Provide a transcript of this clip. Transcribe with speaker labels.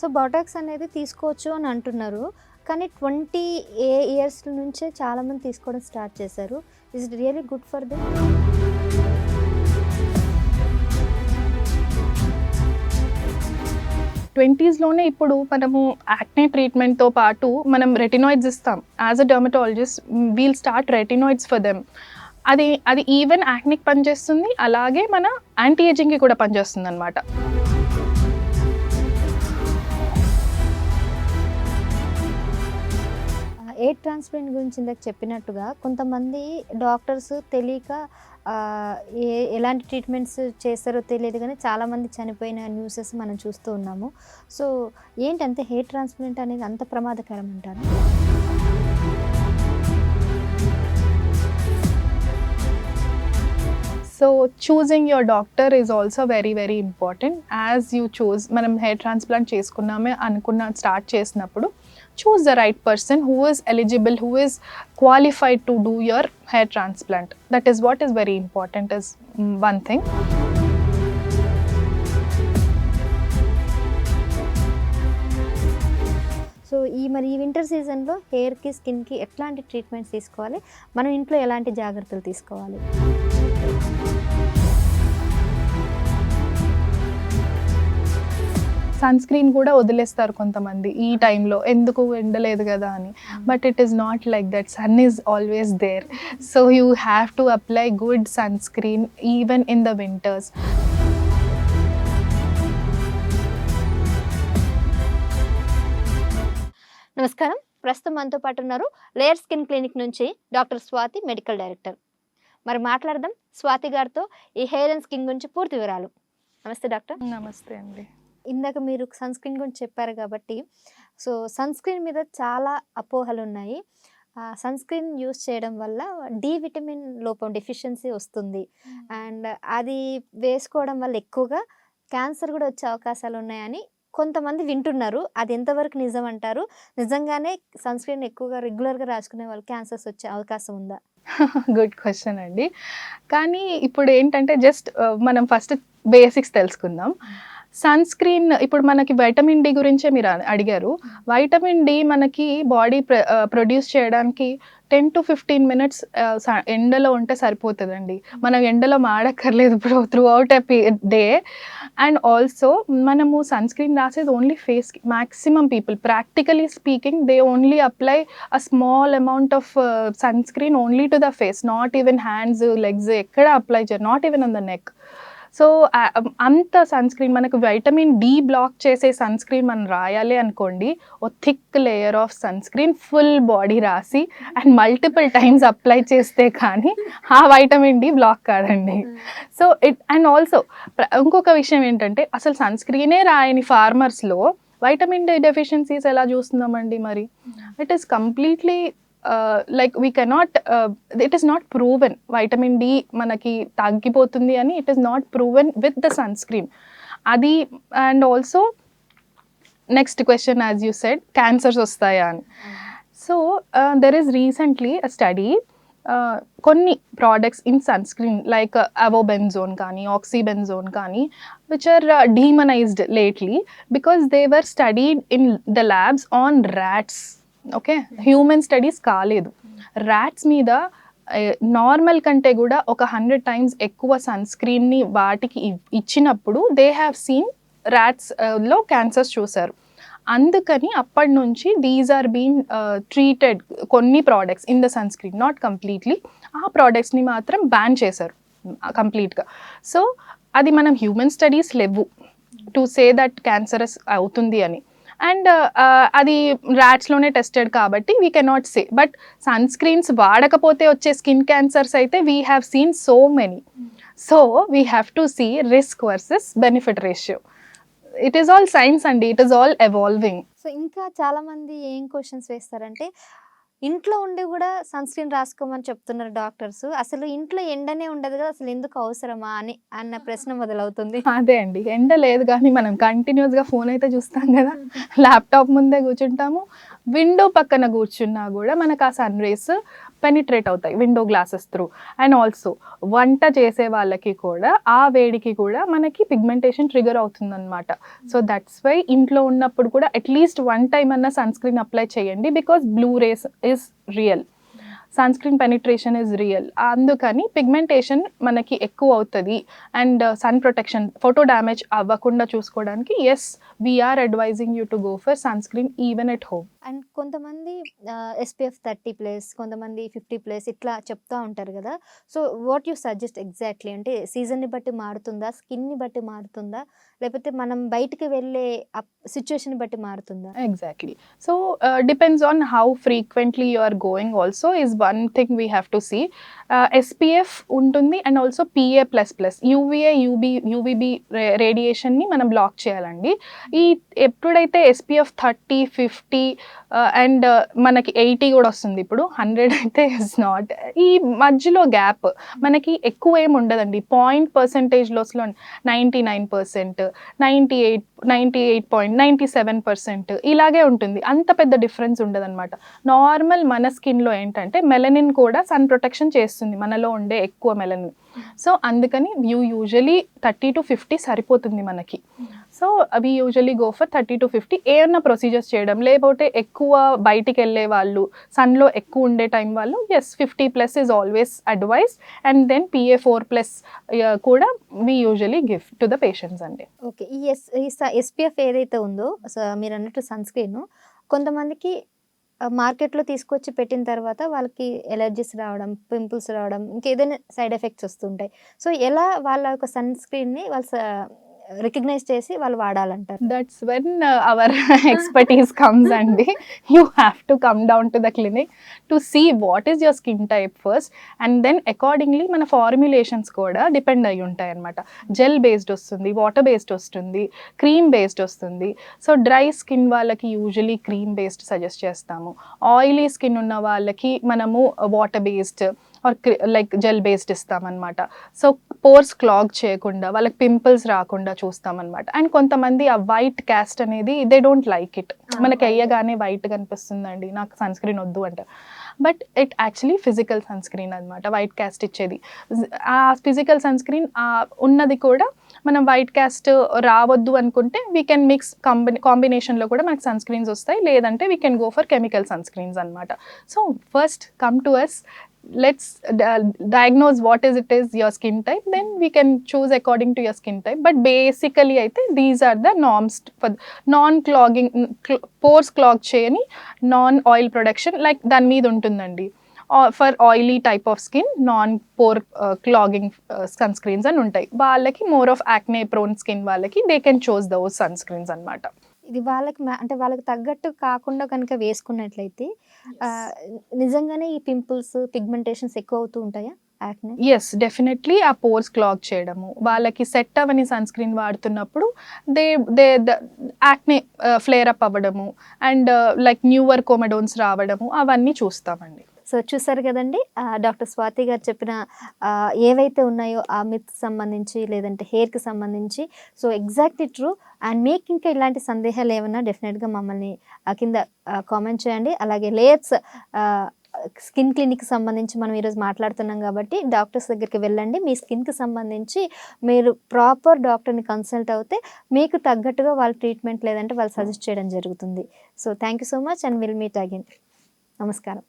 Speaker 1: So Botox అనేది తీసుకోవచ్చు అని అంటున్నారు. కానీ ట్వంటీ ఏ ఇయర్స్ నుంచే చాలామంది తీసుకోవడం స్టార్ట్ చేశారు. Is really good for them
Speaker 2: ట్వంటీస్లోనే ఇప్పుడు మనము యాక్నే ట్రీట్మెంట్తో పాటు మనం రెటినాయిడ్స్ ఇస్తాం. As a dermatologist we'll start retinoids for them అది అది ఈవెన్ యాక్నిక్ పనిచేస్తుంది అలాగే మన యాంటీ ఏజింగ్కి కూడా పనిచేస్తుంది అనమాట
Speaker 1: ఎయిర్ ట్రాన్స్ప్లాంట్ గురించి ఇందాక చెప్పినట్టుగా కొంతమంది డాక్టర్స్ తెలియక ఏ ఎలాంటి ట్రీట్మెంట్స్ చేస్తారో తెలియదు కానీ చాలామంది చనిపోయిన న్యూసెస్ మనం చూస్తూ ఉన్నాము. సో ఏంటంటే హెయిర్ ట్రాన్స్ప్లాంట్ అనేది అంత ప్రమాదకరం అంటారు?
Speaker 2: So choosing your doctor is also very very important as you choose మనం హెయిర్ ట్రాన్స్ప్లాంట్ చేసుకున్నామే అనుకున్న స్టార్ట్ చేసినప్పుడు choose the right person who is eligible who is qualified to do your hair transplant. That is what is very important, is mm, one
Speaker 1: thing. So ఈ మరి ఈ winter సీజన్లో హెయిర్కి స్కిన్కి ఎట్లాంటి ట్రీట్మెంట్స్ తీసుకోవాలి మనం ఇంట్లో ఎలాంటి జాగ్రత్తలు తీసుకోవాలి
Speaker 2: సన్ స్క్రీన్ కూడా వదిలేస్తారు కొంతమంది ఈ టైంలో. ఎందుకు ఎండలేదు కదా అని. But it is not like that sun is always there so you have to apply good sunscreen even in the winters
Speaker 1: నమస్కారం. ప్రస్తుతం మనతో పాటు ఉన్నారు లేయర్ స్కిన్ క్లినిక్ నుంచి డాక్టర్ స్వాతి మెడికల్ డైరెక్టర్ మరి మాట్లాడదాం. స్వాతి గారితో ఈ హెయిర్ అండ్ స్కిన్ గురించి పూర్తి వివరాలు. నమస్తే డాక్టర్.
Speaker 2: నమస్తే అండి.
Speaker 1: ఇందాక మీరు సన్ స్క్రీన్ గురించి చెప్పారు కాబట్టి సో సన్ స్క్రీన్ మీద చాలా అపోహలు ఉన్నాయి సన్ స్క్రీన్ యూస్ చేయడం వల్ల డి విటమిన్ లోపం డెఫిషియన్సీ వస్తుంది. అండ్ అది వేసుకోవడం వల్ల ఎక్కువగా క్యాన్సర్ కూడా వచ్చే అవకాశాలు ఉన్నాయని కొంతమంది వింటున్నారు. అది ఎంతవరకు నిజం అంటారు? నిజంగానే సన్ స్క్రీన్ ఎక్కువగా రెగ్యులర్గా రాసుకునే వాళ్ళు క్యాన్సర్స్ వచ్చే అవకాశం ఉందా?
Speaker 2: గుడ్ క్వశ్చన్ అండి. కానీ ఇప్పుడు ఏంటంటే జస్ట్ మనం ఫస్ట్ బేసిక్స్ తెలుసుకుందాం. సన్ స్క్రీన్ ఇప్పుడు మనకి వైటమిన్ డి గురించే మీరు అడిగారు. వైటమిన్ డి మనకి బాడీ ప్రొడ్యూస్ చేయడానికి టెన్ టు ఫిఫ్టీన్ మినిట్స్ ఎండలో ఉంటే సరిపోతుందండి. మనం ఎండలో మాడక్కర్లేదు ఇప్పుడు throughout a day. And also మనము సన్ స్క్రీన్ రాసేది ఓన్లీ ఫేస్కి maximum people practically speaking they only apply a small amount of sunscreen only to the face. Not even hands legs ఎక్కడ అప్లై చేయరు not even on the neck. So అంత sun screen మనకు vitamin D block చేసే sun screen మనం రాయాలి అనుకోండి ఓ thick layer of sunscreen full body రాసి and multiple times apply చేస్తే కానీ ఆ వైటమిన్ డి బ్లాక్ కాదండి. సో ఇట్ అండ్ ఆల్సో ఇంకొక విషయం ఏంటంటే అసలు సన్ స్క్రీనే రాయని ఫార్మర్స్లో వైటమిన్ డి డెఫిషియన్సీస్ ఎలా చూస్తున్నామండి మరి? It is completely like we cannot it is not proven vitamin D మనకి తగ్గిపోతుంది అని it is not proven with the sunscreen అది and also next question as you said cancers వస్తాయా అని. So there is recently a study కొన్ని products in sunscreen like avobenzone కానీ oxybenzone కానీ which are demonized lately because they were studied in the labs on rats okay human studies కాలేదు. Rats మీద normal కంటే కూడా ఒక హండ్రెడ్ టైమ్స్ ఎక్కువ సన్ స్క్రీన్ని వాటికి ఇచ్చినప్పుడు దే హ్యావ్ సీన్ ర్యాట్స్లో క్యాన్సర్స్ చూశారు. అందుకని అప్పటి నుంచి దీస్ ఆర్ బీన్ ట్రీటెడ్ కొన్ని products in the sunscreen not completely ఆ ప్రోడక్ట్స్ని మాత్రం బ్యాన్ చేశారు కంప్లీట్గా సో అది మనం హ్యూమన్ స్టడీస్ లేవు. టు సే దట్ క్యాన్సరస్ అవుతుంది అని. అండ్ అది ర్యాట్స్లోనే టెస్టెడ్ కాబట్టి we cannot say but sunscreens వాడకపోతే వచ్చే స్కిన్ క్యాన్సర్స్ అయితే we have seen so many so we have to see risk versus benefit ratio it is all science అండి. It is all evolving
Speaker 1: so ఇంకా చాలామంది ఏం questions వేస్తారంటే ఇంట్లో ఉండి కూడా సన్ స్క్రీన్ రాసుకోమని చెప్తున్నారు డాక్టర్స్. అసలు ఇంట్లో ఎండనే ఉండదు కదా అసలు ఎందుకు అవసరమా అని అన్న ప్రశ్న మొదలవుతుంది.
Speaker 2: అదే అండి. ఎండ లేదు కానీ మనం కంటిన్యూస్గా ఫోన్ అయితే చూస్తాం కదా. ల్యాప్టాప్ ముందే కూర్చుంటాము. విండో పక్కన కూర్చున్నా కూడా మనకు ఆ సన్ రేస్ పెనిట్రేట్ అవుతాయి window glasses through and also వంట చేసే వాళ్ళకి కూడా ఆ వేడికి కూడా మనకి పిగ్మెంటేషన్ ట్రిగర్ అవుతుందన్నమాట. సో దట్స్ వై ఇంట్లో ఉన్నప్పుడు కూడా అట్లీస్ట్ వన్ టైం అన్న సన్ స్క్రీన్ అప్లై చేయండి because blue rays is real sunscreen penetration is real అందుకని పిగ్మెంటేషన్ మనకి ఎక్కువ అవుతుంది. And sun protection photo damage అవ్వకుండా చూసుకోవడానికి as we're advising you to go for sunscreen even at home
Speaker 1: and కొంతమంది SPF thirty plus కొంతమంది fifty plus ఇట్లా చెప్తూ ఉంటారు కదా. So what you suggest exactly అంటే సీజన్ని బట్టి మారుతుందా స్కిన్ని బట్టి మారుతుందా? లేకపోతే మనం బయటికి వెళ్ళే సిచ్యువేషన్ బట్టి మారుతుందా?
Speaker 2: Exactly so depends on how frequently you are going also is one thing we have to see SPF ఉంటుంది and also PA plus plus UVA UB UVB రేడియేషన్ని మనం బ్లాక్ చేయాలండి. ఈ ఎప్పుడైతే ఎస్పీఎఫ్ థర్టీ ఫిఫ్టీ అండ్ మనకి eighty కూడా వస్తుంది ఇప్పుడు hundred అయితే ఇస్ నాట్ ఈ మధ్యలో గ్యాప్ మనకి ఎక్కువ ఏమి ఉండదండి. Point percentage లోస్లో ninety nine percent ninety eight ninety eight point ninety seven percent ఇలాగే ఉంటుంది. అంత పెద్ద డిఫరెన్స్ ఉండదన్నమాట. నార్మల్ మన స్కిన్లో ఏంటంటే మెలనిన్ కూడా సన్ ప్రొటెక్షన్ చేస్తుంది. మనలో ఉండే ఎక్కువ మెలనిన్ సో అందుకని you usually thirty to fifty సరిపోతుంది మనకి. సో అవి usually go for thirty to fifty. ఏమన్నా ప్రొసీజర్స్ చేయడం లేకపోతే ఎక్కువ బయటికి వెళ్ళే వాళ్ళు సన్లో ఎక్కువ ఉండే టైం వాళ్ళు S fifty plus is always advice and then PA four plus కూడా we usually gift to the patients అండి.
Speaker 1: ఓకే ఈ ఎస్ ఈ ఎస్పీఎఫ్ ఏదైతే ఉందో సో మీరు అన్నట్టు సన్ స్క్రీన్ కొంతమందికి మార్కెట్లో తీసుకొచ్చి పెట్టిన తర్వాత వాళ్ళకి ఎలర్జీస్ రావడం పింపుల్స్ రావడం ఇంకేదైనా సైడ్ ఎఫెక్ట్స్ వస్తుంటాయి. సో ఎలా వాళ్ళ యొక్క సన్ స్క్రీన్ని వాళ్ళు రికగ్నైజ్ చేసి వాళ్ళు వాడాలంటారు.
Speaker 2: That's when our expertise comes అండి. You have to come down to the clinic to see what is your skin type first and then accordingly మన ఫార్ములేషన్స్ కూడా డిపెండ్ అయి ఉంటాయి అనమాట జెల్ బేస్డ్ వస్తుంది వాటర్ బేస్డ్ వస్తుంది క్రీమ్ బేస్డ్ వస్తుంది. So dry skin వాళ్ళకి యూజువలీ క్రీమ్ బేస్డ్ సజెస్ట్ చేస్తాము. ఆయిలీ స్కిన్ ఉన్న వాళ్ళకి మనము water based or like gel based ఇస్తామన్నమాట. So pores clog చేయకుండా వాళ్ళకి పింపుల్స్ రాకుండా చూస్తామన్నమాట. అండ్ కొంతమంది ఆ వైట్ క్యాస్ట్ అనేది దే డోంట్ లైక్ ఇట్ మనకి. అయ్యగానే వైట్ కనిపిస్తుందండి నాకు సన్ స్క్రీన్ వద్దు అంట. But it actually physical sunscreen అనమాట వైట్ క్యాస్ట్ ఇచ్చేది ఆ ఫిజికల్ సన్ స్క్రీన్ ఉన్నది కూడా మనం వైట్ క్యాస్ట్ రావద్దు అనుకుంటే వీ కెన్ మిక్స్ కాంబినే కాంబినేషన్లో కూడా మనకి సన్ స్క్రీన్స్ వస్తాయి. లేదంటే we can go for chemical sunscreens అనమాట so first come to us let's di- diagnose what is it is your skin type then we can choose according to your skin type but basically అయితే these are the norms for non clogging pores clog చేయని non oil production like దాని మీద ఉంటుందండి for oily type of skin non pore clogging sunscreens అని ఉంటాయి వాళ్ళకి more of acne prone skin వాళ్ళకి they can choose those sunscreens అనమాట
Speaker 1: ఇది వాళ్ళకి అంటే వాళ్ళకి తగ్గట్టు కాకుండా కనుక వేసుకున్నట్లయితే నిజంగానే ఈ పింపుల్స్ పిగ్మెంటేషన్స్ ఎక్కువ అవుతూ ఉంటాయా
Speaker 2: ఎస్ డెఫినెట్లీ ఆ పోర్స్ క్లాగ్ చేయడము. వాళ్ళకి సెట్ అవని sun screen వాడుతున్నప్పుడు they they acne flare up అవ్వడము. అండ్ లైక్ న్యూవర్ కోమెడోన్స్ రావడము. అవన్నీ చూస్తామండి.
Speaker 1: సో చూసారు కదండి డాక్టర్ స్వాతి గారు చెప్పిన ఏవైతే ఉన్నాయో ఆ మిత్ సంబంధించి లేదంటే హెయిర్కి సంబంధించి సో ఎగ్జాక్ట్లీ ట్రూ అండ్ మీకు ఇంకా ఇలాంటి సందేహాలు ఏమన్నా డెఫినెట్గా మమ్మల్ని కింద కామెంట్ చేయండి. అలాగే లేయర్స్ స్కిన్ క్లినిక్ సంబంధించి మనం ఈరోజు మాట్లాడుతున్నాం కాబట్టి డాక్టర్స్ దగ్గరికి వెళ్ళండి. మీ స్కిన్కి సంబంధించి మీరు ప్రాపర్ డాక్టర్ని కన్సల్ట్ అవుతే మీకు తగ్గట్టుగా వాళ్ళ ట్రీట్మెంట్ లేదంటే వాళ్ళు సజెస్ట్ చేయడం జరుగుతుంది. So thank you so much and will meet again నమస్కారం.